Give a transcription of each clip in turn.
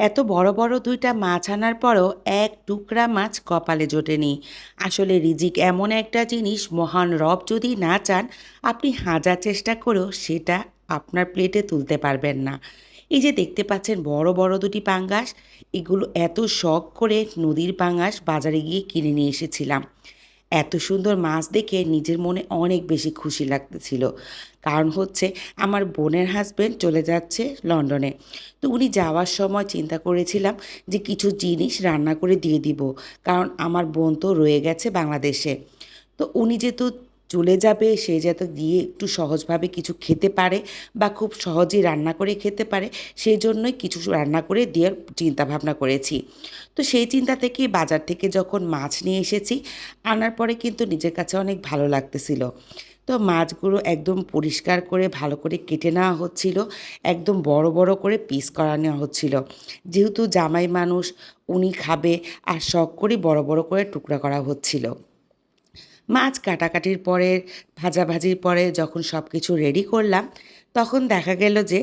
এত বড় বড় দুইটা মাছ আনার পরও এক টুকরা মাছ কপালে জোটেনি। আসলে রিজিক এমন একটা জিনিস, মহান রব যদি না চান, আপনি হাজার চেষ্টা করেও সেটা আপনার প্লেটে তুলতে পারবেন না। এই যে দেখতে পাচ্ছেন বড় বড় দুটি পাঙ্গাস, এগুলো এত শখ করে নদীর পাঙ্গাস বাজারে গিয়ে কিনে নিয়ে এসেছিলাম। এত সুন্দর মাছ দেখে নিজের মনে অনেক বেশি খুশি লাগতেছিল। কারণ হচ্ছে আমার বোনের হাজব্যান্ড চলে যাচ্ছে লন্ডনে। তো উনি যাওয়ার সময় চিন্তা করেছিলাম যে কিছু জিনিস রান্না করে দিয়ে দিব। কারণ আমার বোন তো রয়ে গেছে বাংলাদেশে। তো উনি যেহেতু চলে যাবে, সে যাতে গিয়ে একটু সহজভাবে কিছু খেতে পারে বা খুব সহজেই রান্না করে খেতে পারে, সেই জন্যই কিছু রান্না করে দেওয়ার চিন্তা ভাবনা করেছি। তো সেই চিন্তা থেকে বাজার থেকে যখন মাছ নিয়ে এসেছি, আনার পরে কিন্তু নিজের কাছে অনেক ভালো লাগতেছিল। তো মাছগুলো একদম পরিষ্কার করে, ভালো করে কেটে নেওয়া হচ্ছিল, একদম বড় বড় করে পিস করা নেওয়া হচ্ছিল। যেহেতু জামাই মানুষ, উনি খাবে আর শখ করে বড় বড় করে টুকরা করা হচ্ছিল। মাছ কাটাকাটির পরে, ভাজাভাজির পরে যখন সব কিছু রেডি করলাম, তখন দেখা গেল যে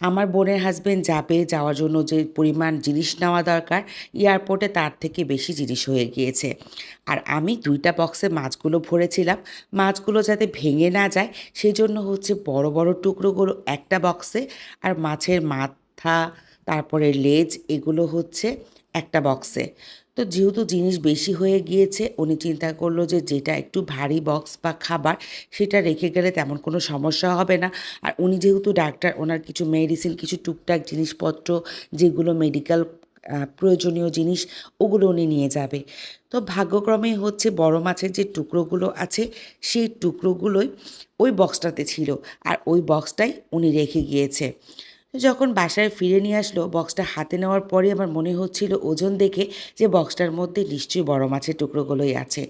আমার বোনের হাজবেন্ড যাবে, যাওয়ার জন্য যে পরিমাণ জিনিস নেওয়া দরকার এয়ারপোর্টে তার থেকে বেশি জিনিস হয়ে গিয়েছে। আর আমি দুইটা বক্সে মাছগুলো ভরেছিলাম। মাছগুলো যাতে ভেঙে না যায় সেই জন্য হচ্ছে বড় বড় টুকরোগুলো একটা বক্সে আর মাছের মাথা, তারপরে লেজ, এগুলো হচ্ছে একটা বক্সে তো যেহেতু জিনিস বেশি হয়ে গিয়েছে, উনি চিন্তা করল যে যেটা একটু ভারী বক্স বা খাবার, সেটা রেখে গেলে তেমন কোনো সমস্যা হবে না। আর উনি যেহেতু ডাক্তার, ওনার কিছু মেডিসিন কিছু টুকটাক জিনিসপত্র, যেগুলো মেডিকেল প্রয়োজনীয় জিনিস, ওগুলো উনি নিয়ে যাবে। তো ভাগ্যক্রমে হচ্ছে বড় মাছের যে টুকরোগুলো আছে, সেই টুকরোগুলোই ওই বক্সটাতে ছিল। আর ওই বক্সটাই উনি রেখে গিয়েছে। যখন বাসায় ফিরে নিয়ে আসলো বক্সটা হাতে নেওয়ার পরে আমার মনে হচ্ছিল ওজন দেখে যে বক্সটার মধ্যে নিশ্চয়ই বড় মাছের টুকরোগুলোই আছে।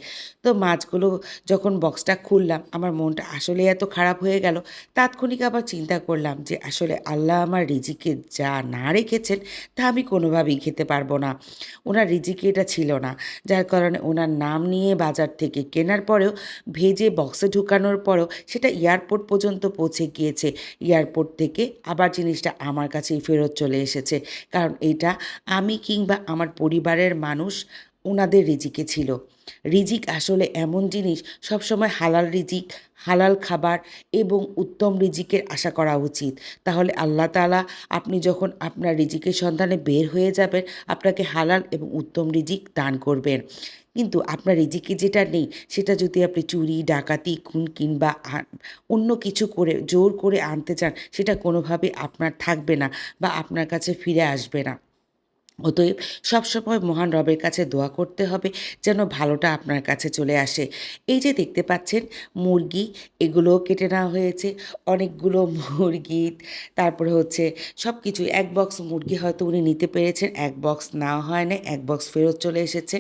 তো মাছগুলো যখন বক্সটা খুললাম, আমার মনটা আসলে এত খারাপ হয়ে গেল। তাৎক্ষণিক আবার চিন্তা করলাম যে আসলে আল্লাহ আমার রিজিকে যা না রেখেছেন, তা আমি কোনোভাবেই খেতে পারব না। ওনার রিজিকে এটা ছিল না। যার কারণে ওনার নাম নিয়ে বাজার থেকে কেনার পরেও, ভেজে বক্সে ঢুকানোর পরেও সেটা এয়ারপোর্ট পর্যন্ত পৌঁছে গিয়েছে। এয়ারপোর্ট থেকে আবার জিনিসটা আমার কাছেই ফেরত চলে এসেছে। কারণ এটা আমি কিংবা আমার পরিবারের মানুষ ওনাদের রিজিকে ছিল। রিজিক আসলে এমন জিনিস, সবসময় হালাল রিজিক, হালাল খাবার এবং উত্তম রিজিকের আশা করা উচিত। তাহলে আল্লাহ তালা আপনি যখন আপনার রিজিকের সন্ধানে বের হয়ে যাবেন, আপনাকে হালাল এবং উত্তম রিজিক দান করবেন। কিন্তু আপনার রিজিকে যেটা নেই, সেটা যদি আপনি চুরি, ডাকাতি খুন কিংবা অন্য কিছু করে, জোর করে আনতে চান, সেটা কোনোভাবে আপনার থাকবে না বা আপনার কাছে ফিরে আসবে না। অতএব সবসময় মহান রবের কাছে দোয়া করতে হবে যেন ভালোটা আপনার কাছে চলে আসে। এই যে দেখতে পাচ্ছেন, মুরগি, এগুলোও কেটে নেওয়া হয়েছে। অনেকগুলো মুরগি, তারপরে হচ্ছে সব কিছু এক বক্স মুরগি হয়তো উনি নিতে পেরেছেন, এক বক্স নেওয়া হয় না এক বক্স ফেরত চলে এসেছে।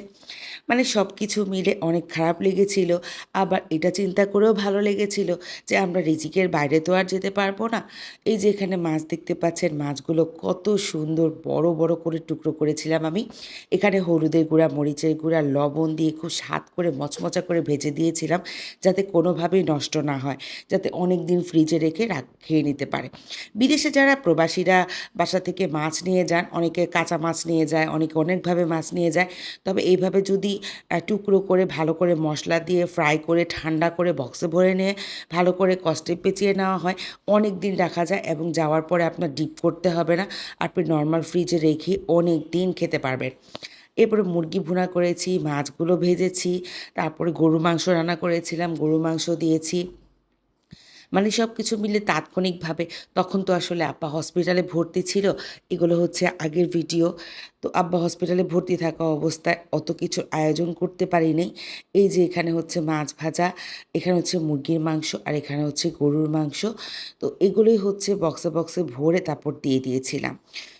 মানে সব কিছু মিলে অনেক খারাপ লেগেছিল, আবার এটা চিন্তা করেও ভালো লেগেছিল যে আমরা রিজিকের বাইরে তো আর যেতে পারব না। এই যে এখানে মাছ দেখতে পাচ্ছেন, মাছগুলো কত সুন্দর, বড় বড় করে টুকরো করেছিলাম আমি। এখানে হলুদের গুঁড়া, মরিচের গুঁড়া, লবণ দিয়ে খুব স্বাদ করে, মচমচা করে ভেজে দিয়েছিলাম যাতে কোনোভাবেই নষ্ট না হয়, যাতে অনেক দিন ফ্রিজে রেখে রাখ, খেয়ে নিতে পারে। বিদেশে যারা প্রবাসীরা বাসা থেকে মাছ নিয়ে যান, অনেকে কাঁচা মাছ নিয়ে যায়, অনেকে অনেকভাবে মাছ নিয়ে যায়। তবে এইভাবে যদি টুকরো করে, ভালো করে মশলা দিয়ে ফ্রাই করে, ঠান্ডা করে বক্সে ভরে নিয়ে, ভালো করে কষ্টে পেঁচিয়ে নেওয়া হয় অনেক দিন রাখা যায় এবং যাওয়ার পরে আপনার ডিপ করতে হবে না। আপনি নর্মাল ফ্রিজে রেখে অনেক দিন খেতে পারবেন এরপরে মুরগি ভুনা করেছি, মাছগুলো ভেজেছি, তারপরে গরু মাংস রান্না করেছিলাম গরু মাংস দিয়েছি। মানে সব কিছু মিলে তাৎক্ষণিকভাবে তখন তো আসলে আব্বা হসপিটালে ভর্তি ছিল। এগুলো হচ্ছে আগের ভিডিও তো আব্বা হসপিটালে ভর্তি থাকা অবস্থায় অত কিছু আয়োজন করতে পারিনি। এই যে এখানে হচ্ছে মাছ ভাজা, এখানে হচ্ছে মুরগির মাংস আর এখানে হচ্ছে গরুর মাংস। তো এগুলোই হচ্ছে বক্সে বক্সে ভরে তারপর দিয়ে দিয়েছিলাম।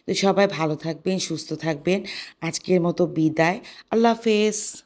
তো সবাই ভালো থাকবেন, সুস্থ থাকবেন। আজকের মতো বিদায়। আল্লাহ হাফেজ।